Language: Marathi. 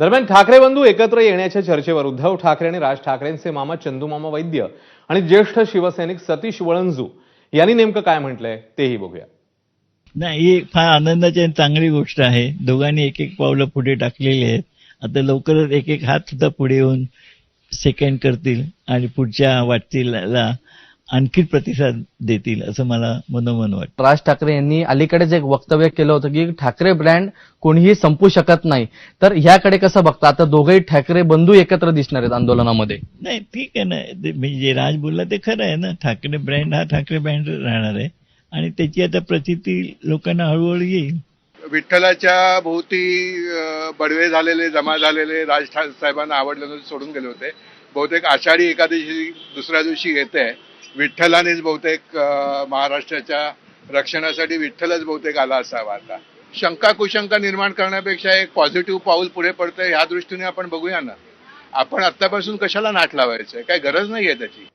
दरम्यान ठाकरे बंधू एकत्र येण्याच्या चर्चेवर उद्धव ठाकरे आणि राज ठाकरेंचे मामा चंदूमामा वैद्य आणि ज्येष्ठ शिवसैनिक सतीश वळंजू यांनी नेमकं काय म्हटलंय तेही बघूया. नाही ही फार आनंदाची आणि चांगली गोष्ट आहे. दोघांनी एक एक पावलं पुढे टाकलेली आहेत. आता लवकरच एक एक हात सुद्धा पुढे येऊन सेकंड करतील आणि पुढच्या वाटतीला आणखी प्रतिसाद देतील असं मला मनोमन वाटतं. राज ठाकरे यांनी अलीकडेच एक वक्तव्य केलं होतं की ठाकरे ब्रँड कोणीही संपू शकत नाही तर ह्याकडे कसं बघता? आता दोघेही ठाकरे बंधू एकत्र दिसणार आहेत आंदोलनामध्ये. नाही ठीक आहे ना. ते मी जे राज बोलला ते खरं आहे ना. ठाकरे ब्रँड हा ठाकरे ब्रँड राहणार आहे. आणि त्याची आता प्रचिती लोकांना हळूहळू येईल. विठ्ठलाच्या भोवती बडवे झालेले जमा झालेले राज ठा- साहेबांना आवडले नव्हते सोडून गेले होते. बहुतेक आषाढी एकादशी दुसऱ्या दिवशी येते. विठ्ठलानेच बहुतेक महाराष्ट्राच्या रक्षणासाठी विठ्ठलच बहुतेक आला असावा आता. शंका कुशंका निर्माण करण्यापेक्षा एक पॉझिटिव्ह पाऊल पुढे पडतंय ह्या दृष्टीने आपण बघूया ना. आपण आत्तापासून कशाला नाट लावायचंय? काही गरज नाहीये त्याची.